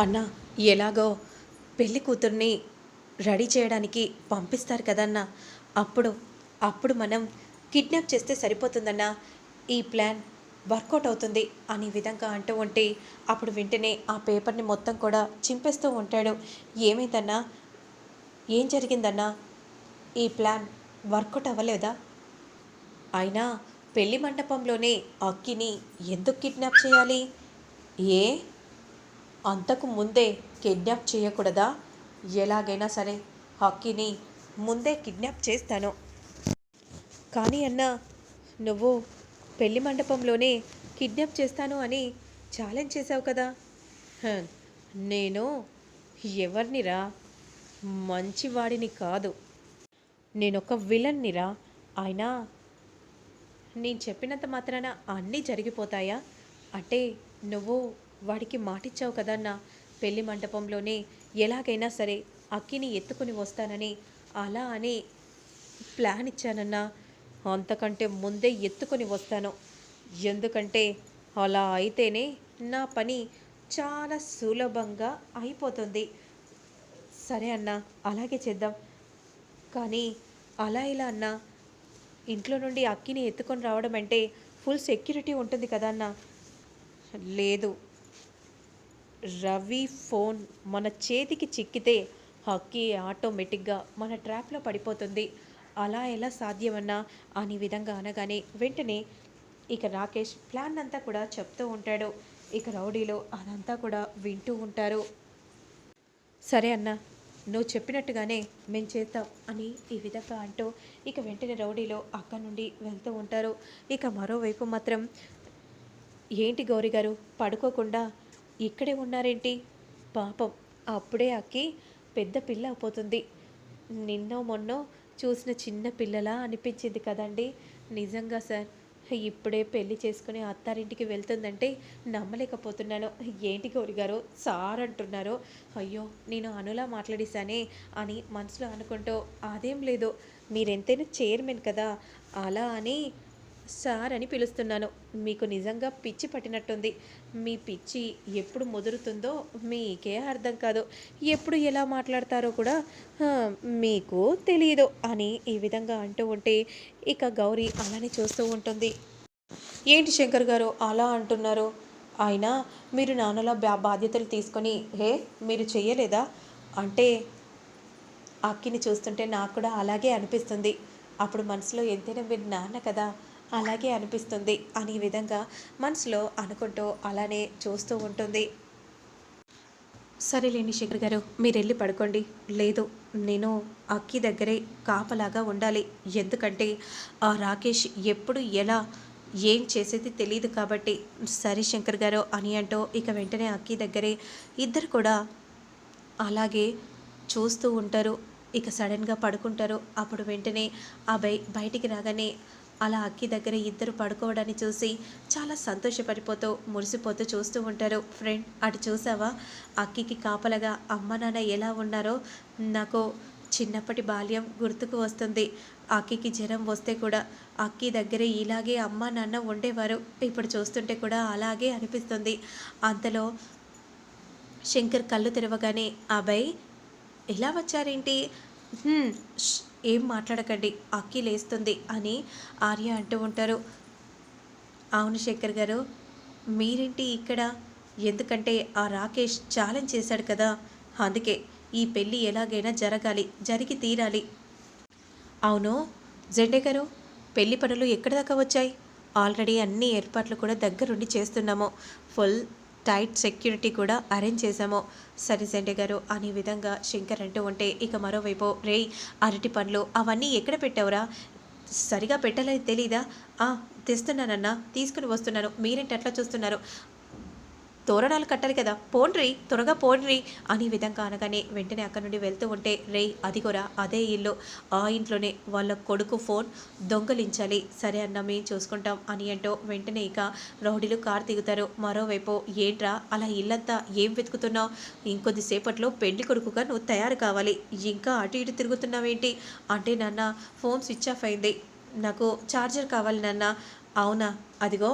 అన్న ఎలాగో? పెళ్ళి కూతుర్ని రెడీ చేయడానికి పంపిస్తారు కదన్న అప్పుడు అప్పుడు మనం కిడ్నాప్ చేస్తే సరిపోతుందన్న. ఈ ప్లాన్ వర్కౌట్ అవుతుంది అనే విధంగా అంటూ ఉంటే అప్పుడు వెంటనే ఆ పేపర్ని మొత్తం కూడా చింపేస్తూ ఉంటాడు. ఏమైందన్నా? ఏం జరిగిందన్నా? ఈ ప్లాన్ వర్కౌట్ అవ్వలేదా? అయినా పెళ్ళి మండపంలోనే అక్కిని ఎందుకు కిడ్నాప్ చేయాలి? ఏ? అంతకు ముందే కిడ్నాప్ చేయకూడదా? ఎలాగైనా సరే అక్కిని ముందే కిడ్నాప్ చేస్తాను. కానీ అన్న నువ్వు పెళ్ళి మండపంలోనే కిడ్నాప్ చేస్తాను అని ఛాలెంజ్ చేసావు కదా. నేను ఎవరినిరా? మంచివాడిని కాదు. నేనొక విలన్నిరా. అయినా నేను చెప్పినంత మాత్రాన అన్నీ జరిగిపోతాయా? అంటే నువ్వు వాడికి మాటిచ్చావు కదన్న? పెళ్ళి మంటపంలోనే ఎలాగైనా సరే అక్కిని ఎత్తుకొని వస్తానని అలా అని ప్లాన్ ఇచ్చానన్నా. అంతకంటే ముందే ఎత్తుకొని వస్తాను. ఎందుకంటే అలా అయితేనే నా పని చాలా సులభంగా అయిపోతుంది. సరే అన్నా అలాగే చేద్దాం. కానీ అలా ఇలా అన్నా? ఇంట్లో నుండి అక్కిని ఎత్తుకొని రావడం అంటే ఫుల్ సెక్యూరిటీ ఉంటుంది కదా అన్న లేదు రవి ఫోన్ మన చేతికి చిక్కితే హక్కీ ఆటోమేటిక్గా మన ట్రాప్లో పడిపోతుంది. అలా ఎలా సాధ్యమన్నా? అని విధంగా అనగానే వెంటనే ఇక రాకేష్ ప్లాన్ అంతా కూడా చెప్తూ ఉంటాడు. ఇక రౌడీలో అదంతా కూడా వింటూ ఉంటారు. సరే అన్న నువ్వు చెప్పినట్టుగానే మేము చేద్దాం అని ఈ విధంగా అంటూ ఇక వెంటనే రౌడీలో అక్కడి నుండి వెళ్తూ ఉంటారు. ఇక మరోవైపు మాత్రం ఏంటి గౌరీ గారు? పడుకోకుండా ఇక్కడే ఉన్నారేంటి? పాపం అప్పుడే అక్కి పెద్ద పిల్ల అయిపోతుంది నిన్నో మొన్నో చూసిన చిన్న పిల్లలా అనిపించింది కదండి. నిజంగా సార్ ఇప్పుడే పెళ్ళి చేసుకుని అత్తారింటికి వెళ్తుందంటే నమ్మలేకపోతున్నాను. ఏంటి గౌరిగారు సార్ అంటున్నారు. అయ్యో నేను అనులా మాట్లాడేశానే అని మనసులో అనుకుంటూ అదేం లేదు మీరెంతైనా చైర్మన్ కదా అలా అని సార్ అని పిలుస్తున్నాను. మీకు నిజంగా పిచ్చి పట్టినట్టుంది. మీ పిచ్చి ఎప్పుడు ముదురుతుందో మీకే అర్థం కాదు. ఎప్పుడు ఎలా మాట్లాడతారో కూడా మీకు తెలియదు అని ఈ విధంగా అంటూ ఉంటే ఇక గౌరీ అలానే చూస్తూ ఉంటుంది. ఏంటి శంకర్ గారు అలా అంటున్నారు? అయినా మీరు నాన్నలా బా బాధ్యతలు తీసుకొని హే మీరు చేయలేదా అంటే అక్కిని చూస్తుంటే నాకు కూడా అలాగే అనిపిస్తుంది. అప్పుడు మనసులో ఎంతైనా మీరు నాన్న కదా. అలాగే అనిపిస్తుంది. అనే విధంగా మనసులో అనుకుంటూ అలానే చూస్తూ ఉంటుంది. సరేలేండి శేఖర్ గారు మీరు వెళ్ళి పడుకోండి. లేదు నేను అక్కి దగ్గరే కాపలాగా ఉండాలి. ఎందుకంటే ఆ రాకేష్ ఎప్పుడు ఎలా ఏం చేసేది తెలియదు కాబట్టి. సరే శంకర్ గారు అని అంటూ ఇక వెంటనే అక్కి దగ్గరే ఇద్దరు కూడా అలాగే చూస్తూ ఉంటారు. ఇక సడన్గా పడుకుంటారు. అప్పుడు వెంటనే అభయ్ బయటికి రాగానే అలా అక్కి దగ్గర ఇద్దరు పడుకోవడాన్ని చూసి చాలా సంతోషపడిపోతూ మురిసిపోతూ చూస్తూ ఉంటారు. ఫ్రెండ్ అటు చూసావా? అక్కికి కాపలగా అమ్మ నాన్న ఎలా ఉన్నారో నాకు చిన్నప్పటి బాల్యం గుర్తుకు వస్తుంది. అక్కికి జ్వరం వస్తే కూడా అక్కి దగ్గరే ఇలాగే అమ్మ నాన్న ఉండేవారు. ఇప్పుడు చూస్తుంటే కూడా అలాగే అనిపిస్తుంది. అంతలో శంకర్ కళ్ళు తెరవగానే అభయ్ ఎలా వచ్చారేంటి? ఏం మాట్లాడకండి అక్కి లేస్తుంది అని ఆర్య అంటూ ఉంటారు. అవును శేఖర్ గారు మీరేంటి ఇక్కడ? ఎందుకంటే ఆ రాకేష్ ఛాలెంజ్ చేశాడు కదా. అందుకే ఈ పెళ్ళి ఎలాగైనా జరగాలి జరిగి తీరాలి. అవును జెండే గారు పెళ్ళి పనులు ఎక్కడి దాకా వచ్చాయి? ఆల్రెడీ అన్ని ఏర్పాట్లు కూడా దగ్గరుండి చేస్తున్నాము. ఫుల్ టైట్ సెక్యూరిటీ కూడా అరేంజ్ చేశాము. సరే జెండే గారు అనే విధంగా శంకర్ అంటూ ఉంటే ఇక మరోవైపు రేయ్ అరటి పండ్లు అవన్నీ ఎక్కడ పెట్టావురా? సరిగా పెట్టలేదు తెలీదా? తెస్తున్నానన్నా తీసుకుని వస్తున్నాను. మీరేంటి అట్లా చూస్తున్నారు? తోరణాలు కట్టాలి కదా. పోండ్రి త్వరగా పోండ్రి అనే విధంగా అనగానే వెంటనే అక్కడి నుండి వెళ్తూ ఉంటే రే అదిగోరా అదే ఇల్లు. ఆ ఇంట్లోనే వాళ్ళ కొడుకు ఫోన్ దొంగలించాలి. సరే అన్న మేము చూసుకుంటాం అని అంటూ వెంటనే ఇక రౌడీలు కారు దిగుతారు. మరోవైపు ఏంట్రా అలా ఇల్లంతా ఏం వెతుకుతున్నావు? ఇంకొద్దిసేపట్లో పెళ్ళి కొడుకుగా నువ్వు తయారు కావాలి. ఇంకా అటు ఇటు తిరుగుతున్నావేంటి? అంటే నాన్న ఫోన్ స్విచ్ ఆఫ్ అయింది. నాకు ఛార్జర్ కావాలి నాన్న. అవునా? అదిగో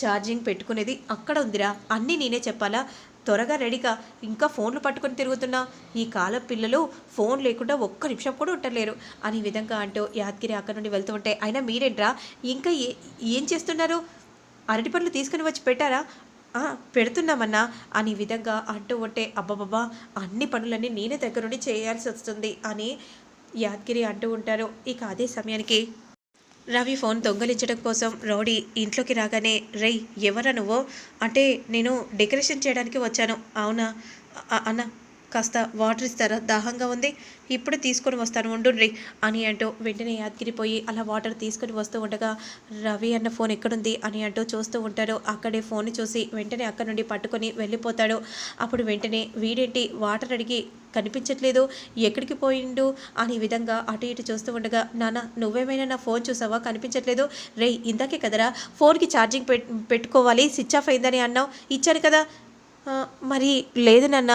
ఛార్జింగ్ పెట్టుకునేది అక్కడ ఉందిరా. అన్నీ నేనే చెప్పాలా? త్వరగా రెడీగా. ఇంకా ఫోన్లు పట్టుకొని తిరుగుతున్నా. ఈ కాలం పిల్లలు ఫోన్ లేకుండా ఒక్క నిమిషం కూడా ఉండలేరు అని విధంగా అంటూ యాదగిరి అక్కడి నుండి వెళ్తూ ఉంటే అయినా మీరేంట్రా? ఇంకా ఏ ఏం చేస్తున్నారు? అరటి పండ్లు తీసుకుని వచ్చి పెట్టారా? పెడుతున్నామన్నా. అని విధంగా అంటూ ఉంటే అబ్బబ్బబ్బా అన్ని పనులన్నీ నేనే దగ్గర నుండి చేయాల్సి వస్తుంది అని యాదగిరి అంటూ ఉంటారు. ఇక అదే సమయానికి రవి ఫోన్ దొంగలించడం కోసం రౌడీ ఇంట్లోకి రాగానే రై ఎవరా నువ్వు? అంటే నేను డెకరేషన్ చేయడానికి వచ్చాను. అవునా? అన్న. కాస్త వాటర్ ఇస్తారా? దాహంగా ఉంది. ఇప్పుడు తీసుకొని వస్తాను. ఉండుండ్రి. అని అంటూ వెంటనే యాదగిరిపోయి అలా వాటర్ తీసుకొని వస్తూ ఉండగా రవి అన్న ఫోన్ ఎక్కడుంది? అని అంటూ చూస్తూ ఉంటాడు. అక్కడే ఫోన్ చూసి వెంటనే అక్కడ నుండి పట్టుకొని వెళ్ళిపోతాడు. అప్పుడు వెంటనే వీడేంటి? వాటర్ అడిగి కనిపించట్లేదు. ఎక్కడికి పోయిండు? అని విధంగా అటు ఇటు చూస్తూ ఉండగా నాన్న నువ్వేమైనా నా ఫోన్ చూసావా? కనిపించట్లేదు. రే ఇందాకే కదరా. ఫోన్కి ఛార్జింగ్ పెట్టుకోవాలి. స్విచ్ ఆఫ్ అయిందని అన్నావు. ఇచ్చాను కదా. మరి లేదు నాన్న.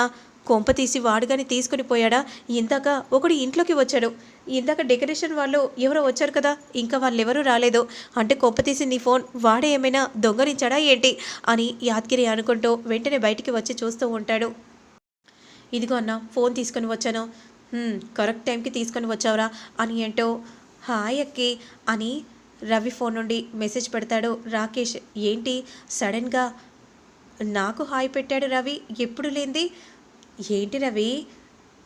కొంప తీసి వాడు తీసుకుని పోయాడా? ఇందాక ఒకడు ఇంట్లోకి వచ్చాడు. ఇందాక డెకరేషన్ వాళ్ళు ఎవరో వచ్చారు కదా ఇంకా వాళ్ళు ఎవరూ రాలేదు. అంటే కొంప తీసి నీ ఫోన్ వాడే ఏమైనా దొంగలించాడా ఏంటి? అని యాద్గిరి అనుకుంటూ వెంటనే బయటికి వచ్చి చూస్తూ ఉంటాడు. ఇదిగో అన్న ఫోన్ తీసుకొని వచ్చాను. కరెక్ట్ టైంకి తీసుకొని వచ్చావురా అని ఏంటో హాయ్ అక్కి అని రవి ఫోన్ నుండి మెసేజ్ పెడతాడు. రాకేష్ ఏంటి? సడన్గా నాకు హాయ్ పెట్టాడు రవి? ఎప్పుడు లేంది ఏంటి రవి?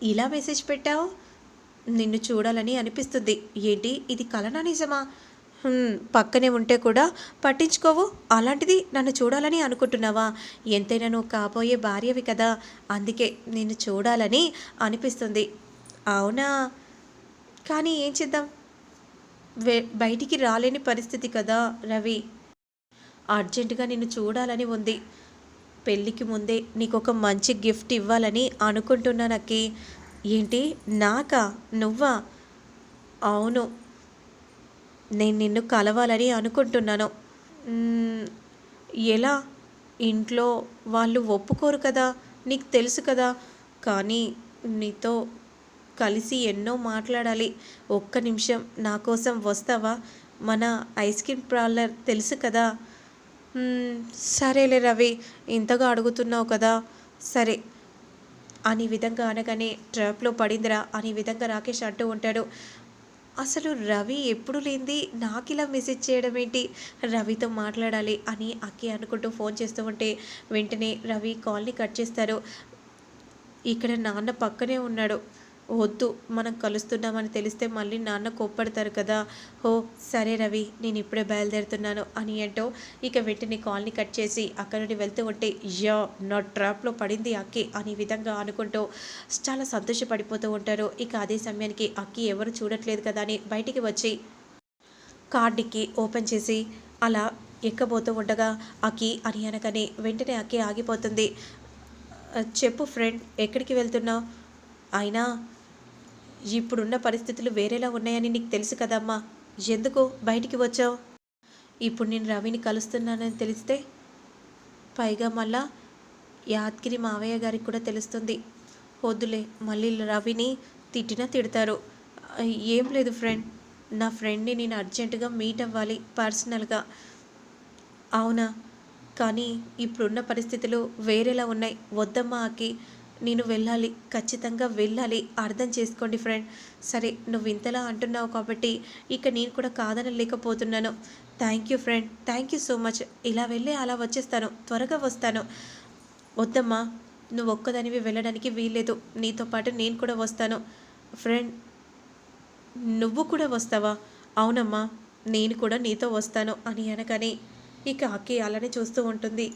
ఇలా మెసేజ్ పెట్టావు? నిన్ను చూడాలని అనిపిస్తుంది. ఏంటి? ఇది కలనా నిజమా? పక్కనే ఉంటే కూడా పట్టించుకోవు. అలాంటిది నన్ను చూడాలని అనుకుంటున్నావా? ఎంతైనా నువ్వు కాబోయే భార్యవి కదా. అందుకే నిన్ను చూడాలని అనిపిస్తుంది. అవునా? కానీ ఏం చేద్దాం? బయటికి రాలేని పరిస్థితి కదా రవి. అర్జెంటుగా నిన్ను చూడాలని ఉంది. పెళ్ళికి ముందే నీకు ఒక మంచి గిఫ్ట్ ఇవ్వాలని అనుకుంటున్నానక్కి. ఏంటి? నాకా? నువ్వా? అవును. నేను నిన్ను కలవాలని అనుకుంటున్నాను. ఎలా? ఇంట్లో వాళ్ళు ఒప్పుకోరు కదా. నీకు తెలుసు కదా. కానీ నీతో కలిసి ఎన్నో మాట్లాడాలి. ఒక్క నిమిషం నా కోసం వస్తావా? మన ఐస్ క్రీమ్ పార్లర్ తెలుసు కదా. సరేలే రవి ఇంతగా అడుగుతున్నావు కదా సరే. అని విధంగా అనగానే ట్రాప్లో పడిందిరా అని విధంగా రాకేష్ అంటూ ఉంటాడు. అసలు రవి ఎప్పుడు లేనిది నాకు ఇలా మెసేజ్ చేయడం ఏంటి రవితో మాట్లాడాలి అని అక్కి అనుకుంటూ ఫోన్ చేస్తూ ఉంటే వెంటనే రవి కాల్ని కట్ చేస్తారు. ఇక్కడ నాన్న పక్కనే ఉన్నాడు. వద్దు మనం కలుస్తున్నామని తెలిస్తే మళ్ళీ నాన్న కోప్పడతారు కదా. ఓ సరే రవి నేను ఇప్పుడే బయలుదేరుతున్నాను అని అంటూ ఇక వెంటనే కాల్ని కట్ చేసి అక్కడి నుండి వెళ్తూ ఉంటే యా నా ట్రాప్లో పడింది అక్కి అని విధంగా అనుకుంటూ చాలా సంతోషపడిపోతూ ఉంటారు. ఇక అదే సమయానికి అక్కి ఎవరు చూడట్లేదు కదా అని బయటికి వచ్చి కార్డుకి ఓపెన్ చేసి అలా ఎక్కబోతూ ఉండగా అక్కి అని అనగానే వెంటనే అక్కి ఆగిపోతుంది. చెప్పు ఫ్రెండ్ ఎక్కడికి వెళ్తున్నావు? అయినా ఇప్పుడున్న పరిస్థితులు వేరేలా ఉన్నాయని నీకు తెలుసు కదమ్మా. ఎందుకు బయటికి వచ్చావు? ఇప్పుడు నేను రవిని కలుస్తున్నానని తెలిస్తే పైగా మళ్ళా యాద్గిరి మావయ్య గారికి కూడా తెలుస్తుంది. వద్దులే మళ్ళీ రవిని తిట్టినా తిడతారు. ఏం లేదు ఫ్రెండ్ నా ఫ్రెండ్ని నేను అర్జెంటుగా మీట్ అవ్వాలి పర్సనల్గా. అవునా? కానీ ఇప్పుడున్న పరిస్థితులు వేరేలా ఉన్నాయి. వద్దమ్మా ఆకి. నేను వెళ్ళాలి ఖచ్చితంగా వెళ్ళాలి. అర్థం చేసుకోండి ఫ్రెండ్. సరే నువ్వు ఇంతలా అంటున్నావు కాబట్టి ఇక నేను కూడా కాదనలేకపోతున్నాను. Thank you friend. Thank you so much. ఇలా వెళ్ళి అలా వచ్చేస్తాను. త్వరగా వస్తాను. వద్దమ్మా నువ్వు ఒక్కదానివి వెళ్ళడానికి వీల్లేదు. నీతో పాటు నేను కూడా వస్తాను. ఫ్రెండ్ నువ్వు కూడా వస్తావా? అవునమ్మా నేను కూడా నీతో వస్తాను అని అనగానే ఇక అక్కి అలానే చూస్తూ ఉంటుంది.